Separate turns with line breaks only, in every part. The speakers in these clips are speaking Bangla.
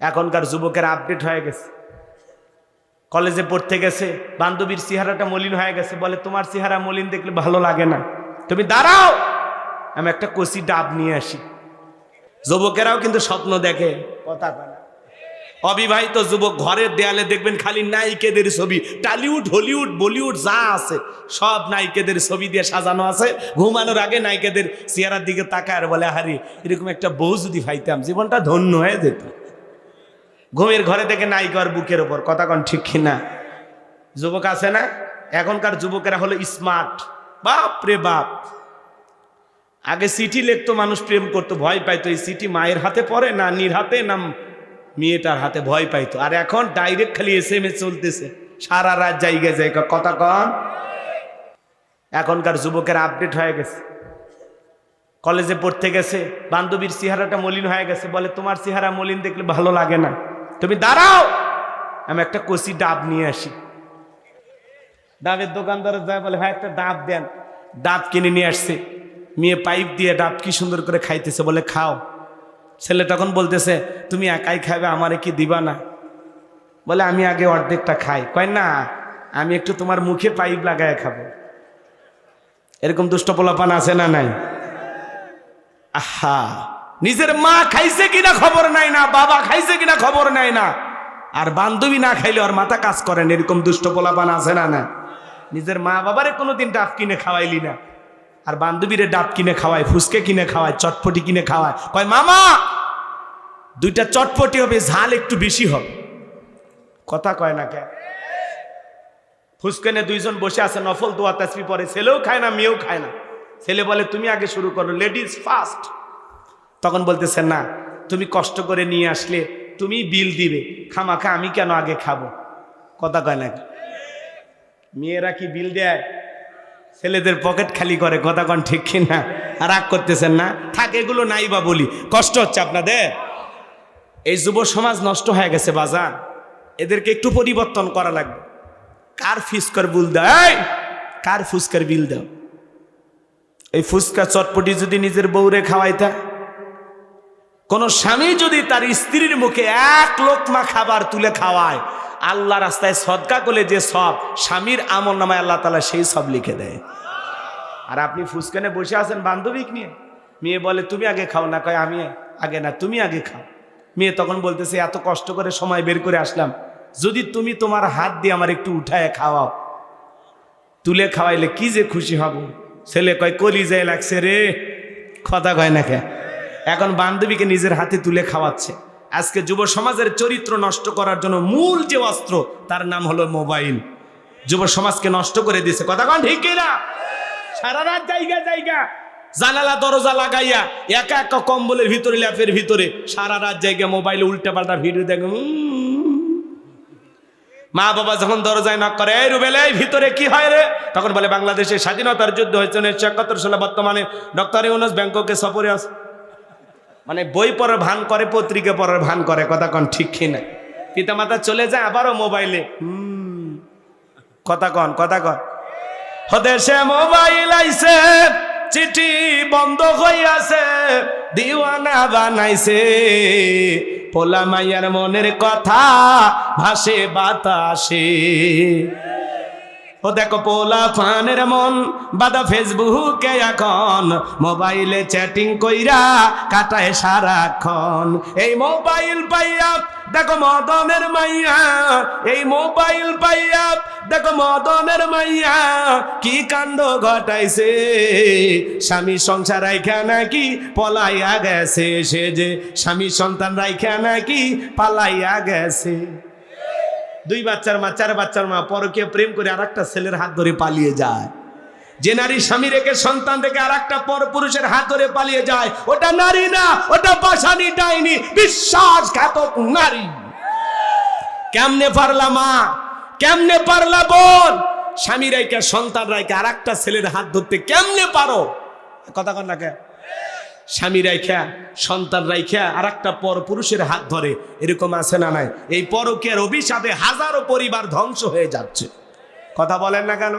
এখনকার যুবকের আপডেট হয়ে গেছে। কলেজে পড়তে গেছে, বান্ধবীর চেহারাটা মলিন হয়ে গেছে, বলে, তোমার চেহারা মলিন দেখলে ভালো লাগে না। তুমি দাঁড়াও, আমি একটা কষি ডাব নিয়ে আসি। যুবকেরাও কিন্তু স্বপ্ন দেখে, কথা অবিবাহিত যুবক ঘরের দেয়ালে দেখবেন খালি নায়িকেদের ছবি, টালিউড, হলিউড, বলিউড, যা আছে, সব নায়িকেদের ছবি দিয়ে সাজানো আছে। ঘুমানোর আগে নায়িকেদের চেহারার দিকে তাকায় আর বলে হারি এরকম একটা বউ যদি পাইতাম, জীবনটা ধন্য হয়ে যেত। ঘুমের ঘরে থেকে নায়িকার বুকের ওপর কথা কন ঠিক কিনা যুবক আছে না? এখনকার যুবকেরা হলো স্মার্ট বাপ রে বাপ। আগে চিঠি লিখতো, মানুষ প্রেম করতো, ভয় পাইতো। এই চিঠি মায়ের হাতে পড়ে না নির হাতে না মেয়েটার হাতে? ভয় পাইতো। আর এখন ডাইরেক্ট খালি এস এম এস চলতেছে। সারা রাত জায়গায় জায়গা কথা কন। এখনকার যুবকের আপডেট হয়ে গেছে। কলেজে পড়তে গেছে। বান্ধবীর চেহারাটা মলিন হয়ে গেছে। বলে, তোমার চেহারা মলিন দেখলে ভালো লাগে না। তুমি দাঁড়াও। আমি একটা কষি ডাব নিয়ে আসি। ডাবের দোকানদার যায় বলে, ভাই, একটা ডাব দেন। ডাব কিনে নিয়ে আসছে। মেয়ে পাইপ দিয়ে ডাব কি সুন্দর করে খাইতেছে বলে, খাও। ছেলে তখন বলতেছে, তুমি একাই খাবে আমারে কি দিবা না? বলে, আমি আগে অর্ধেকটা খাই। কয়, না, আমি একটু তোমার মুখে পাইপ লাগায় খাব। এরকম দুষ্ট পোলাপান আছে না নাই? আহা! নিজের মা খাইছে কিনা খবর নাই না, বাবা খাইছে কিনা খবর নাই না। আর বান্ধবী না খাইলে ওর মাথা কাজ করেন এরকম দুষ্ট পোলাপান আছে না না। নিজের মা বাবারে কোনোদিন ডাব কিনে খাওয়াইলি না। আর বান্ধবীরে ডাব কিনে খাওয়ায় ফুসকে কিনে খাওয়ায়, চটপটি কিনে খাওয়ায়। কয়, মামা, দুইটা চটপটি হবে, ঝাল একটু বেশি হবে। কথা কয় না কে ফুসকেনে দুইজন বসে আছে, নফল দোয়া তাসবি পরে ছেলেও খায় না, মেয়েও খায় না। ছেলে বলে, তুমি আগে শুরু করো, লেডিস ফার্স্ট। তখন বলতেছে, না, তুমি কষ্ট করে নিয়ে আসলে তুমি বিল দিবে। খামাখা আমি কেন আগে খাব? কথা কয় না মেয়েরা কি বিল দেয়? ছেলেদের পকেট খালি করে, কথা কন ঠিক কিনা রাগ করতেছেন না? থাক, এগুলো নাই বা বলি। কষ্ট হচ্ছে আপনাদের? এই যুব সমাজ নষ্ট হয়ে গেছে বাজার এদেরকে একটু পরিবর্তন করা লাগবে। কার ফিসকার বিল দেয় কার ফুসকার বিল দাও? এই ফুসকা চটপটি যদি নিজের বউরে খাওয়াইতা কোন স্বামী যদি তার স্ত্রীর মুখে এক লোকমা খাবার তুলে খাওয়ায়, আল্লাহ রাস্তায় সদকা করলে যে সব, স্বামীর আমল নামায় আল্লাহ তালা সেই সব লিখে দেয়। আর আপনি ফুসকানে বসে আছেন বান্ধবিক নিয়ে। মেয়ে বলে, তুমি আগে খাও। না কয়, আমি আগে না, তুমি আগে খাও। মেয়ে তখন বলতেছে, এত কষ্ট করে সময় বের করে আসলাম। যদি তুমি তোমার হাত দিয়ে আমার একটু উঠায় খাওয়াও, তুলে খাওয়াইলে কি যে খুশি হব? ছেলে কয় কলি যায় লাগছে রে। কথা কয় না কে? এখন বান্ধবীকে নিজের হাতে তুলে খাওয়াচ্ছে। আজকে যুব সমাজের চরিত্র নষ্ট করার জন্য মূল যে অস্ত্র, তার নাম হলো মোবাইল। যুব সমাজকে নষ্ট করে দিয়েছে। কথা কন ঠিক না সারা রাত জায়গা জায়গা। জানালা, দরজা লাগাইয়া একা একা কম্বলের ভিতরে, ল্যাপের ভিতরে সারা রাত জায়গা মোবাইলে উল্টা পাল্টা ভিডিও দেখে। মা বাবা যখন দরজায় নক করে, এই রুবেল ভিতরে কি হয় রে? তখন বলে বাংলাদেশের স্বাধীনতার যুদ্ধ হয়েছে উনিশশো একাত্তর সালে, বর্তমানে ডক্টর ইউনুস ব্যাংককে সফরে আস মানে বই পড়ার ভান করে, পত্রিকা পড়ার ভান করে, কথা কন ঠিক কিনা পিতামাতা চলে যায় আবারও মোবাইলে। কথা কন কথা কন। হদেশে মোবাইল আইছে, চিঠি বন্ধ হইয়াছে, দিওয়ানা বানাইছে। পোলা মাইয়ার মনের কথা ভাসে বাতাসে। ও দেখো পোলা ফানের মন, বাদা ফেসবুকে এখন। মোবাইলে চ্যাটিং কইরা কাটায় সারাক্ষণ। এই মোবাইল পাইয়া, দেখো মদনের মাইয়া। এই মোবাইল পাইয়া, দেখো মদনের মাইয়া। কি কাণ্ড ঘটাইছে? স্বামী সংসার রাইখা নাকি পলাইয়া গেছে? সে যে স্বামী সন্তান রাইখা নাকি পালাইয়া গেছে? দুই বাচ্চার মা, চার বাচ্চার মা পরকে প্রেম করে আর একটা ছেলের হাত ধরে পালিয়ে যায়। যে নারী স্বামী রেখে সন্তান রেখে আর একটা পর পুরুষের হাত ধরে পালিয়ে যায়, ওটা নারী না, ওটা পাশানি ডাইনি, বিশ্বাসঘাতক নারী। কেমনে পারলা মা? কেমনে পারলা বোন? স্বামী রাইকে সন্তান রাইকে আর একটা ছেলের হাত ধরতে কেমনে পারো? কথা কন না কে? স্বামী রাইখা, সন্তান রাইখা আর একটা পর পুরুষের হাত ধরে, এরকম আছে না নাই? এই পরকের অভিশাপে হাজারো পরিবার ধ্বংস হয়ে যাচ্ছে। কথা বলেন না কেন?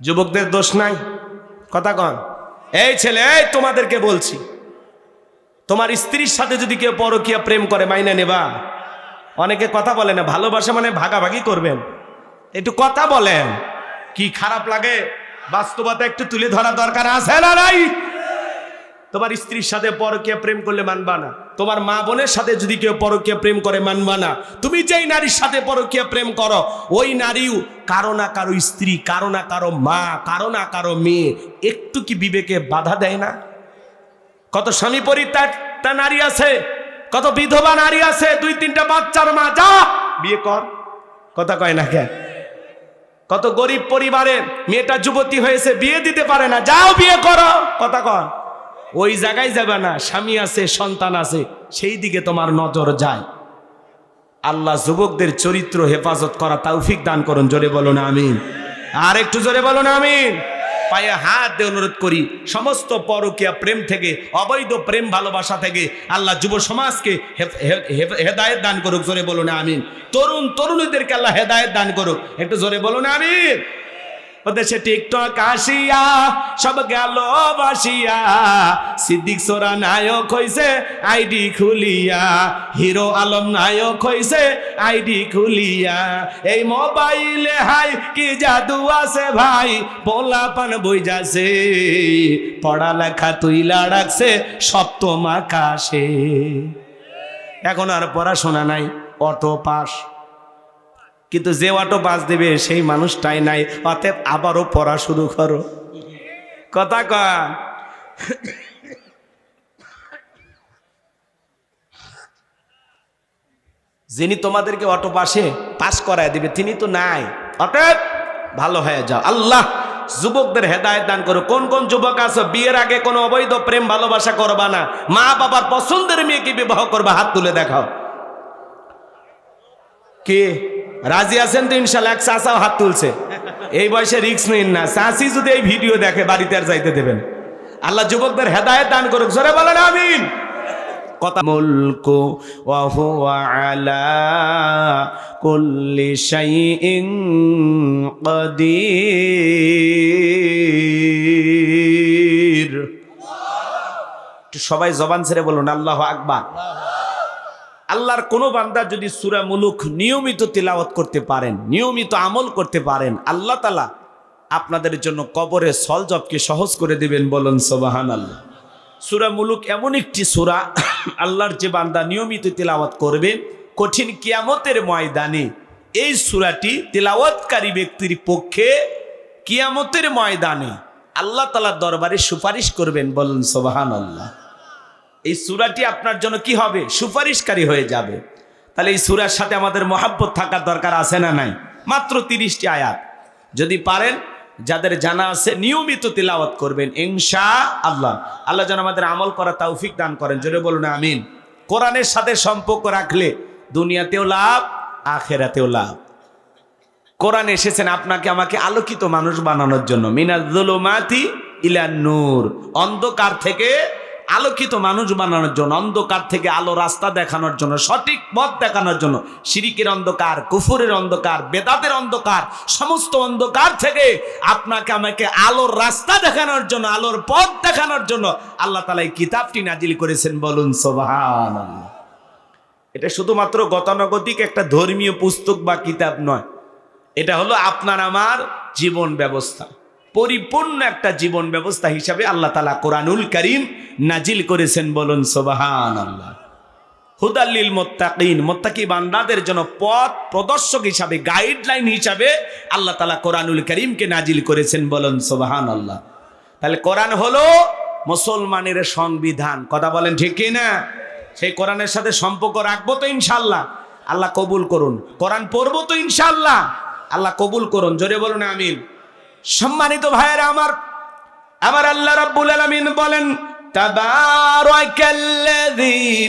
যুবকদের দোষ নাই? কথা কন। এই ছেলে, এই তোমাদেরকে বলছি, তোমার স্ত্রীর সাথে যদি কেউ পরকিয়া প্রেম করে, মাইনে নেবা। অনেকে কথা বলে না, ভালোবাসা মানে ভাগাভাগি করবেন। একটু কথা বলেন। কি খারাপ লাগে? বাস্তবতা একটু তুলে ধরা দরকার আছে না নাই? তোমার স্ত্রীর সাথে পরকীয়া প্রেম করলে মানবা না। তোমার মা বোনের সাথে যদি কেউ পরকীয়া প্রেম করে, মানবা না। তুমি যেই নারীর সাথে পরকীয়া প্রেম করো, ওই নারীও কারও না কারও স্ত্রী, কারও না কারও মা, কারও না কারও মেয়ে, একটু কি বিবেকে বাধা দেয় না? কত স্বামী পরিত্যক্তা নারী আছে, কত বিধবা নারী আছে, দুই, তিনটা বাচ্চার মা, যা, বিয়ে কর। কথা কয় না কেন? কত গরিব পরিবারের মেয়েটা যুবতী হয়েছে, বিয়ে দিতে পারে না, যাও বিয়ে করো। কথা কন ওই জায়গায় যাবে না, স্বামী আছে, সন্তান আছে, সেই দিকে তোমার নজর যায়। আল্লাহ যুবকদের চরিত্র হেফাজত করা তাওফিক দান করুন, জোরে বলো না আমিন। আর একটু জোরে বলো না আমিন। পায়ে হাত দিয়ে অনুরোধ করি, সমস্ত পরকীয়া প্রেম থেকে, অবৈধ প্রেম ভালোবাসা থেকে আল্লাহ যুব সমাজকে হেদায়েত দান করুক, জোরে বলো না আমিন। তরুণ তরুণীদেরকে আল্লাহ হেদায়েত দান করুক। একটু জোরে বলো না আমিন। ওদেশে টিকটক আসিয়া, সব গেল বাসিয়া। সিদ্দিক সোরা নায়ক হইছে, আইডি খুলিয়া। হিরো আলম নায়ক হইছে, আইডি খুলিয়া। এই মোবাইলে হাই, কি জাদু আছে ভাই? পোলা পান বই যাছে পড়ালেখা তুইলা রাখছে, সপ্তম আকাশে। এখন আর পড়াশোনা নাই, অটো পাস। কিন্তু যে অটো বাস দেবে, সেই মানুষটাই নাই। অতএব আবারও পড়া শুরু করো। কথা কন যিনি তোমাদেরকে অটো পাশে পাস করায় দিবে, তিনি তো নাই। অতএব ভালো হয়ে যাও। আল্লাহ যুবকদের হেদায়ত দান করো। কোন কোন যুবক আছো, বিয়ের আগে কোনো অবৈধ প্রেম ভালোবাসা করবা না। মা বাবার পছন্দের মেয়েকে বিবাহ করবা, হাত তুলে দেখাও। কে? রাজি আছেন তো ইনশাল্লাহ? এক চাচাও হাত তুলছে। এই বয়সে রিক্স নিন না। চাচি যদি এই ভিডিও দেখে, বাড়িতে আর যাইতে দেবেন। আল্লাহ যুবকদের হেদায়েত দান করুক। জোরে বলেন, আমিন। কথা মুলকু আলা কুল্লি শাইইন কাদির। সবাই জবান ছেড়ে বলুন, আল্লাহ আকবার। আল্লাহর কোনো বান্দা যদি সুরা মুলুক নিয়মিত তিলাওয়াত করতে পারেন, নিয়মিত আমল করতে পারেন, আল্লাহ তালা আপনাদের জন্য কবরে সল সলজবকে সহজ করে দিবেন বলুন সোবাহান আল্লাহ সুরা মুলুক এমন একটি সুরা, আল্লাহর যে বান্দা নিয়মিত তিলাওয়াত করবে, কঠিন কিয়ামতের ময়দানে এই সুরাটি তিলাওয়াতকারী ব্যক্তির পক্ষে কিয়ামতের ময়দানে আল্লাহ তালার দরবারে সুপারিশ করবেন বলুন সোবাহান আল্লাহ এই সুরাটি আপনার জন্য কি হবে? সুপারিশকারী হয়ে যাবে। তাহলে এই সুরার সাথে আমাদের মহাব্বত থাকার দরকার আছে না নাই? মাত্র তিরিশটি আয়াত। যদি পারেন, যাদের জানা আছে, নিয়মিত তিলাওয়াত করবেন ইনশা আল্লাহ আল্লাহ যেন আমাদের আমল করা তৌফিক দান করেন। জোরে বলুন, আমিন। কোরআনের সাথে সম্পর্ক রাখলে দুনিয়াতেও লাভ, আখেরাতেও লাভ। কোরআন এসেছেন আপনাকে, আমাকে আলোকিত মানুষ বানানোর জন্য। মিনাজুলুমাতি ইলা নূর অন্ধকার থেকে আলোকিত মানুষ বানানোর জন্য, অন্ধকার থেকে আলো রাস্তা দেখানোর জন্য, সঠিক পথ দেখানোর জন্য শিরিকের অন্ধকার, কুফুরের অন্ধকার, বেদাতের অন্ধকার, সমস্ত অন্ধকার থেকে আপনাকে, আমাকে আলোর রাস্তা দেখানোর জন্য, আলোর পথ দেখানোর জন্য আল্লাহ তালা এই কিতাবটি নাজিল করেছেন। বলুন সোবাহান এটা শুধুমাত্র গতানুগতিক একটা ধর্মীয় পুস্তক বা কিতাব নয়। এটা হলো আপনার, আমার জীবন ব্যবস্থা। পরিপূর্ণ একটা জীবন ব্যবস্থা হিসাবে আল্লাহ তালা কোরআনুল করিম নাজিল করেছেন বলুন সোবাহান আল্লাহ হুদাল্লিল মোত্তাকিন, মোত্তাকি বান্দাদের জন্য পথ প্রদর্শক হিসাবে, গাইডলাইন হিসাবে আল্লাহ তালা কোরআনুল করিমকে নাজিল করেছেন বলুন সোবাহান আল্লাহ তাহলে কোরআন হলো মুসলমানের সংবিধান, কথা বলেন ঠিক না? সেই কোরআনের সাথে সম্পর্ক রাখব তো ইনশাল্লাহ আল্লাহ কবুল করুন। কোরআন পড়ব তো ইনশাল্লাহ আল্লাহ কবুল করুন। জোরে বলুন, আমিন। সম্মানিত ভাইয়েরা আমার আমার আল্লাহ রাব্বুল আলামিন বলেন, তাবারাকাল্লাযী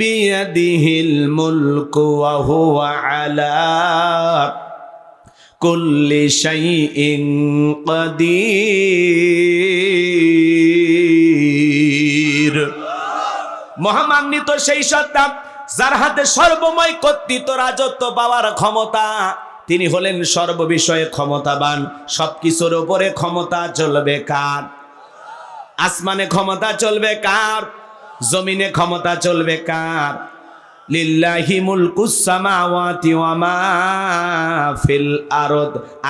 বিয়াদিহিল মুলকু ওয়া হুয়া আলা কুল্লি শাইইন কাদির। মহামান্বিত সেই সত্তা, যার হাতে সর্বময় কর্তৃত্ব রাজত্ব পাওয়ার ক্ষমতা তিনি হলেন সর্ববিষয়ে ক্ষমতাবান। সবকিছুর ওপরে ক্ষমতা চলবে কার? আসমানে ক্ষমতা চলবে কার? জমিনে ক্ষমতা চলবে কার?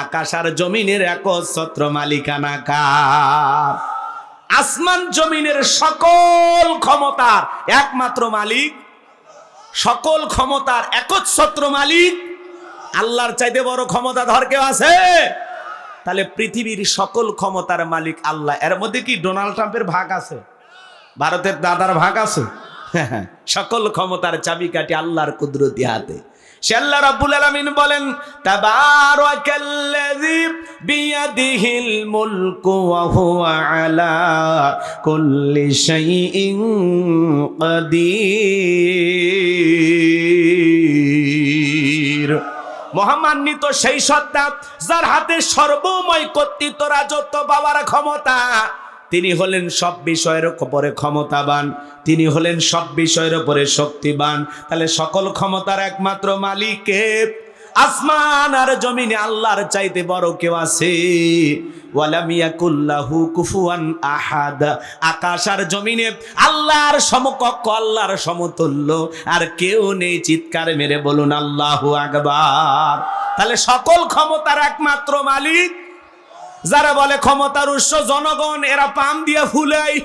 আকাশ আর জমিনের একচ্ছত্র মালিকানা আসমান জমিনের সকল ক্ষমতার একমাত্র মালিক, সকল ক্ষমতার একচ্ছত্র মালিক আল্লাহর চাইতে বড় ক্ষমতা ধর কেউ আছে? তাহলে পৃথিবীর সকল ক্ষমতার মালিক আল্লাহ। এর মধ্যে কি ডোনাল্ড ট্রাম্পের ভাগ আছে? ভারতের দাদার ভাগ আছে? সকল ক্ষমতার চাবিকাঠি আল্লাহর কুদরতি হাতে। সে আল্লাহ রাব্বুল বলেন মহামান্বিত সেই সত্তা যার হাতে সর্বময় কর্তৃত্ব রাজত্ব পাওয়ার ক্ষমতা। তিনি হলেন সব বিষয়ের উপরে ক্ষমতাবান। তিনি হলেন সব বিষয়ের উপরে শক্তিবান। তাহলে সকল ক্ষমতার একমাত্র মালিকে আসমান আর জমিনে আল্লাহর চাইতে বড় কেউ আছে? আকাশ আর জমিনে আল্লাহর সমতুল্য। আর কেউ নেই মেরে বলুন তাহলে সকল ক্ষমতার একমাত্র মালিক? যারা বলে ক্ষমতার উৎস জনগণ, এরা পাম দিয়ে ফুলাই।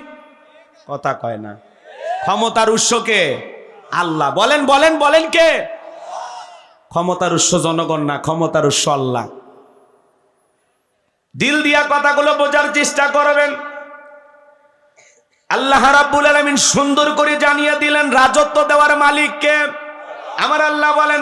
কথা কয় না। ক্ষমতার উৎসকে আল্লাহ। বলেন বলেন বলেন কে? ক্ষমতার উৎস জনগণ না, ক্ষমতার উৎস আল্লাহ। দিল দিয়া কথাগুলো বোঝার চেষ্টা করবেন। আল্লাহ রাব্বুল আলামিন সুন্দর করে জানিয়ে দিলেন, রাজত্ব দেওয়ার মালিককে। আমার আল্লাহ বলেন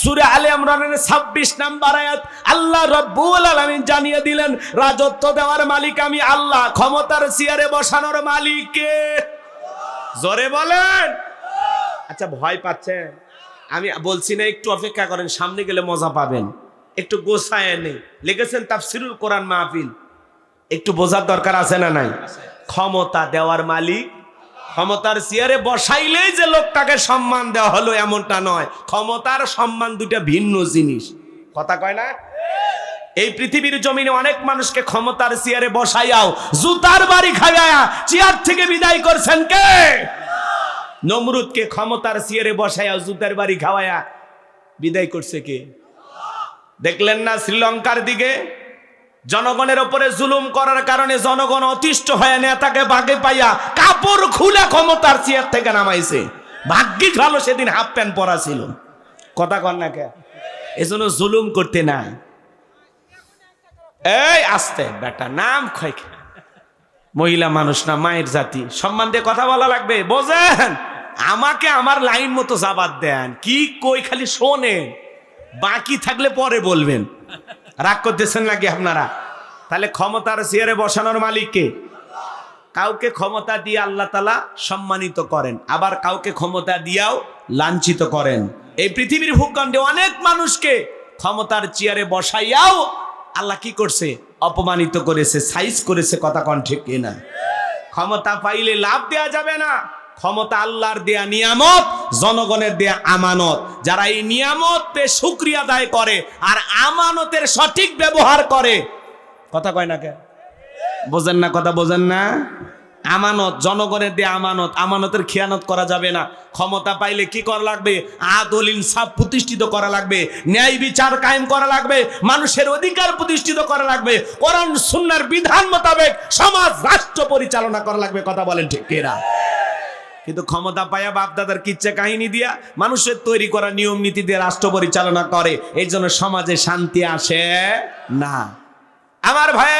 সুরে আলে ইমরানের 26 নাম্বার আয়াত, আল্লাহ রাব্বুল আলামিন জানিয়ে দিলেন, রাজত্ব দেওয়ার মালিক আমি আল্লাহ, ক্ষমতার চেয়ারে বসানোর মালিক জোরে বলেন। আচ্ছা ভয় পাচ্ছেন? আমি বলছি না, একটু অপেক্ষা করেন, সামনে গেলে মজা পাবেন। একটু গোছায় নেই। লিখেছেন তাফসিরুল কোরআন মাহফিল। একটু বোঝার দরকার আছে না নাই? ক্ষমতা দেওয়ার মালিক ক্ষমতার চেয়ারে বসাইলেই যে লোকটাকে সম্মান দেওয়া হলো এমনটা নয়। ক্ষমতার সম্মান দুটা ভিন্ন জিনিস। কথা কয় না? এই পৃথিবীর জমিনে অনেক মানুষকে ক্ষমতার চেয়ারে বসাইয়াও জুতার বাড়ি খাইয়া চেয়ার থেকে বিদায় করছেন কে? নমরুদকে ক্ষমতার চেয়ারে বসাইয়া জুতার বাড়ি খাওয়ায়া বিদায় করছে কে? দেখলেন না শ্রীলঙ্কার দিকে? জনগণের ওপরে জুলুম করার কারণে জনগণ অতিষ্ঠ হয়ে নেতাকে বাগে পাইয়া কাপড় খুলে ক্ষমতার চেয়ার থেকে নামাইছে। ভাগ্যিস ভালো সেদিন হাফ প্যান্ট পরা ছিল। কথা কর না কে? এজন্য জুলুম করতে নাই। এই আস্তে, বেটা, নাম ক্ষয় মহিলা মানুষ না, মায়ের জাতি। সম্মান দিয়ে কথা বলা লাগবে। বোঝেন, আমাকে আমার লাইন মতো জাবাত দেন। কি কই খালি শোনেন। বাকি থাকলে পরে বলবেন। রাগ করতেছেন নাকি আপনারা? তাহলে ক্ষমতার চেয়ারে বসানোর মালিককে। কাউকে ক্ষমতা দিয়ে আল্লাহ তালা সম্মানিত করেন, আবার কাউকে ক্ষমতা দিয়াও লাঞ্ছিত করেন। এই পৃথিবীর ভূখণ্ডে অনেক মানুষকে ক্ষমতার চেয়ারে বসাইয়াও আল্লাহ কি করছে? অপমানিত করেছে, সাইজ করেছে, কথা কন ঠিক কিনা? ক্ষমতা পাইলে লাভ দেয়া যাবে না। ক্ষমতা আল্লাহর দেয়া নিয়ামত, জনগণের দেয়া আমানত। যারা এই নিয়ামত পেয়ে শুক্রিয়া আদায় করে আর আমানতের সঠিক ব্যবহার করে, কথা কয় না কে? বোঝেন না কথা বোঝেন না? আমানত, জনগণের দেয়া আমানত, আমানতের খেয়ানত করা যাবে না। ক্ষমতা পাইলে কি করা লাগবে? আদল ইনসাফ প্রতিষ্ঠিত করা লাগবে। ন্যায় বিচার কায়েম করা লাগবে। মানুষের অধিকার প্রতিষ্ঠিত করা লাগবে। কোরআন, সুন্নার বিধান মোতাবেক সমাজ, রাষ্ট্র পরিচালনা করা লাগবে। কথা বলেন ঠিক এরা কিন্তু ক্ষমতা পায়া বাপদাদার কিচ্ছা কাহিনী দিয়া মানুষের তৈরি করা নিয়ম নীতি দিয়ে রাষ্ট্র পরিচালনা করে। এই জন্য সমাজে শান্তি আসে না। আমার ভাইয়ের